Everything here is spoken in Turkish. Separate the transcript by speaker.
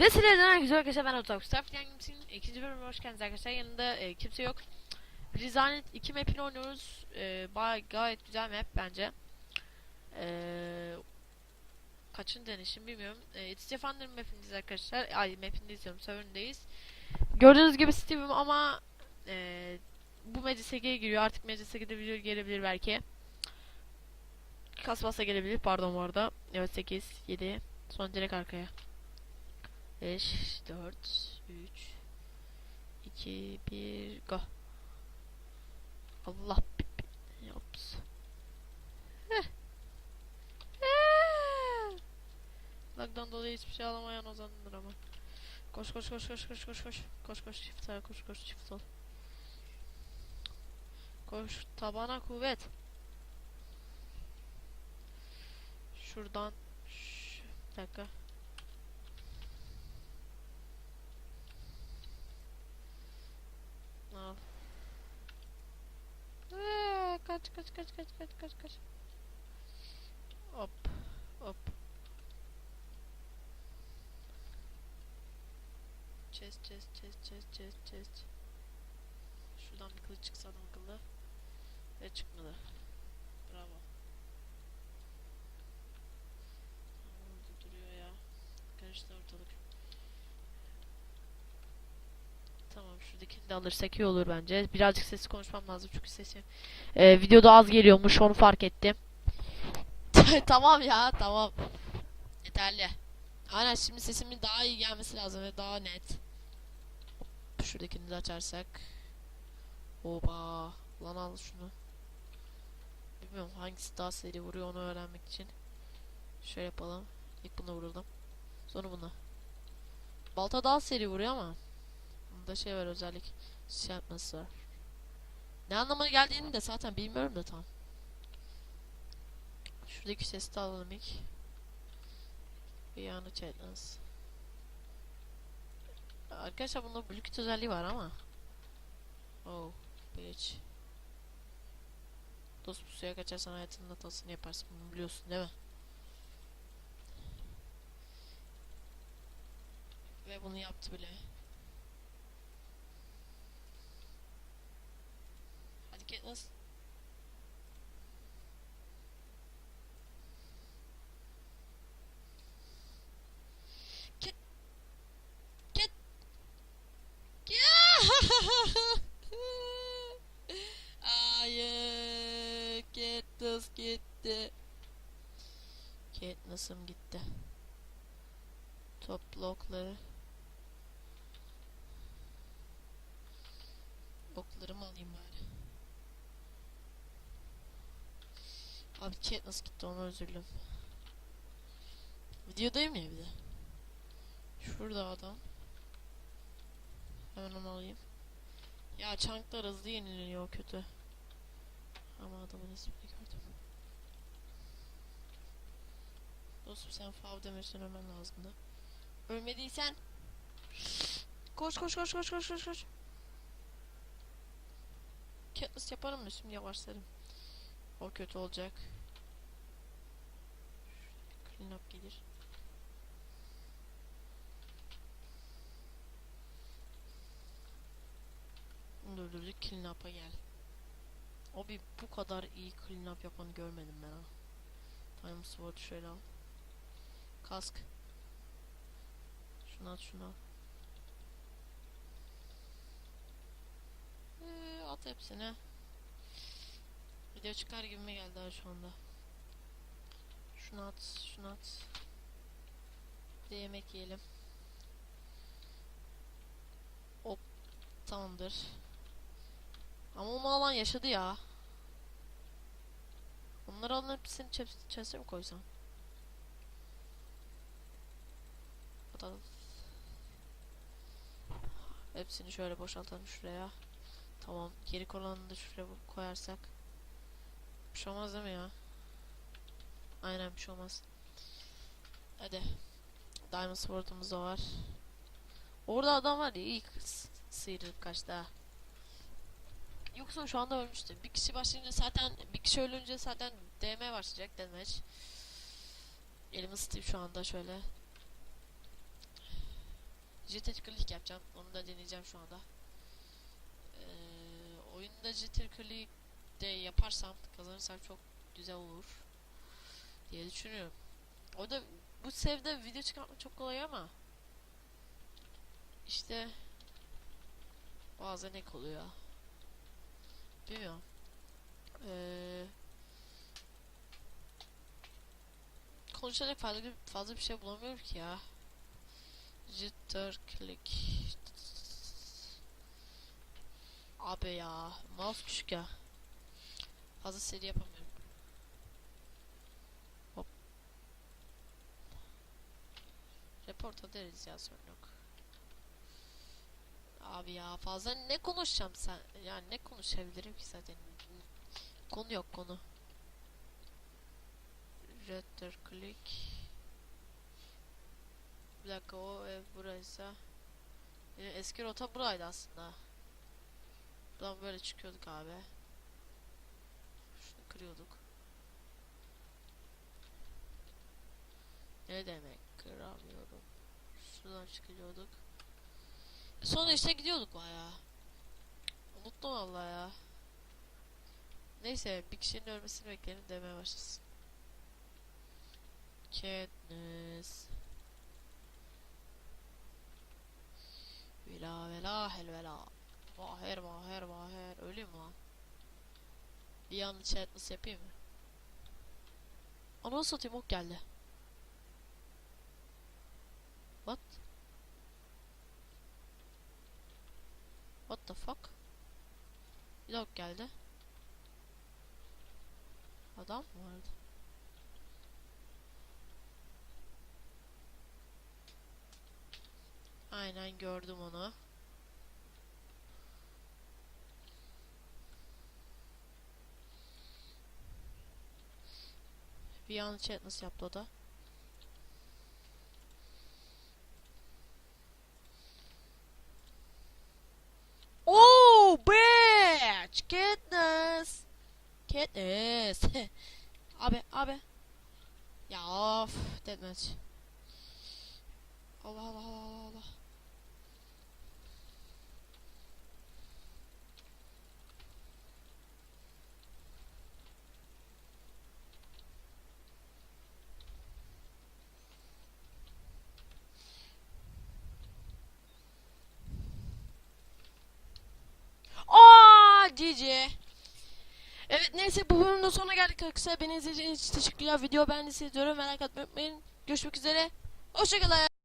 Speaker 1: Ve sizlerden herkese arkadaşlar ben Otak Staff Games'in ikinci bölümüne hoş geldiniz arkadaşlar. Yanında e, kimse yok. Rizanet 2 map'ini oynuyoruz. E, baya, gayet güzel map bence. E, kaçın denişim bilmiyorum. E, It's Defender map'indeyiz arkadaşlar. Ay map'indeyiz diyorum server'ındeyiz. Gördüğünüz gibi Steve'im ama e, bu Magic giriyor. Artık Magic video gelebilir belki. Kasmasa gelebilir pardon bu arada. Evet 8, 7. Sonra direkt arkaya. 5, 4, 3, 2, 1, go. Allah. Heh. Lagdan dolayı hiçbir şey alamayan ozandır ama. Koş koş koş koş koş koş koş. Koş koş çift sağa koş koş çift sol. Koş tabana kuvvet. Şuradan bir dakika. Al. Eee, kaç kaç kaç kaç kaç kaç kaç. Hop hop. Chest chest chest chest chest chest. Şuradan bir kılıç çıksa adam akıllı. Ve çıkmadı. Bravo. Orada duruyor ya. Karıştı ortalık. Tamam şuradakini de alırsak iyi olur bence. Birazcık sesli konuşmam lazım çünkü sesim Ee, videoda az geliyormuş onu fark ettim. tamam ya tamam. Yeterli. Aynen şimdi sesimin daha iyi gelmesi lazım ve daha net. Şuradakini de açarsak. Oba. Lan al şunu. Bilmiyorum hangisi daha seri vuruyor onu öğrenmek için. Şöyle yapalım. İlk bunu vuralım. Sonra bunu. Balta daha seri vuruyor ama. Bunda şey var özellik. Şey yapması var. Ne anlama geldiğini de zaten bilmiyorum da tam. Şuradaki sesi de alalım ilk. Yana chatlans. Arkadaşlar bunda Bluetooth özelliği var ama. Oh, bitch. Dost bu suya kaçarsan hayatının hatasını yaparsın bunu biliyorsun değil mi? Ve bunu yaptı bile. Katniss. Kat. Kat. Hayır. Katniss gitti. Katniss'ım gitti. Top blokları. Oklarımı alayım bari. Abi Katniss gitti ona üzüldüm. Videodayım ya bir de. Şurada adam. Hemen onu alayım. Ya çanklar hızlı yenileniyor kötü. Ama adamın ismini gördüm. Dostum sen fav demirsen ölmen lazımdı. Ölmediysen Koş koş koş koş koş koş koş. Katniss yaparım şimdi yavaşlarım. O kötü olacak. Clean up gelir. Öldürdük. Clean up'a gel. Abi bu kadar iyi clean up yapanı görmedim ben ha. Time sword şöyle al. Kask. Şunu at şunu. Ee, at hepsini. Video çıkar gibi mi geldi ha şu anda. Şunu at, şunu at. Bir de yemek yiyelim. Hop, tamamdır. Ama o alan yaşadı ya. Onları alın hepsini chest'e mi koysam? Atalım. Hepsini şöyle boşaltalım şuraya. Tamam. Geri kalanını da şuraya koyarsak. Bir şey olmaz değil mi ya? Aynen bir şey olmaz. Hadi. Diamond Sword'umuz da var. Orada adam var ya s- sıyrılıp kaçtı ha. Yoksa şu anda ölmüştü. Bir kişi başlayınca zaten bir kişi ölünce zaten DM başlayacak demeç. Elimi ısıtayım şu anda şöyle. Jitter Click yapacağım. Onu da deneyeceğim şu anda. Ee, oyunda Jitter Click de yaparsam kazanırsam çok güzel olur diye düşünüyorum. O da bu sevde video çıkartmak çok kolay ama işte bazen ek oluyor. Bilmiyorum. Ee, konuşacak fazla, fazla bir şey bulamıyorum ki ya. Jitter click. Abi ya. Mouse küçük ya. Fazla seri yapamıyorum. Hop. Reporta deriz ya sorun yok. Abi ya fazla ne konuşacağım sen? Yani ne konuşabilirim ki zaten? Konu yok konu. Retter click. Bir dakika o ev buraysa. Eski rota buraydı aslında. Buradan böyle çıkıyorduk abi. Kırıyorduk. Ne demek kıramıyorum. Şuradan çıkıyorduk. Sonra işte gidiyorduk bayağı. Unuttum vallahi ya. Neyse bir kişinin ölmesini bekleyelim demeye başlasın. Katniss. Vela vela hel vela. Mahir mahir mahir. Öleyim lan? Bir yanlı Katniss yapayım mı? Ananı satayım ok geldi. What? What the fuck? Bir de ok geldi. Adam mı vardı? Aynen gördüm onu. Bir an chat nasıl yaptı o da? Oh bitch! Katniss! Katniss! abi abi. Ya of deathmatch. Allah Allah Allah Allah Allah. Aa GG. Evet neyse bu bölümün sonuna geldik arkadaşlar. Beni izlediğiniz için teşekkürler. Video beğendiyseniz yorum ve like atmayı unutmayın. Görüşmek üzere. Hoşçakalın.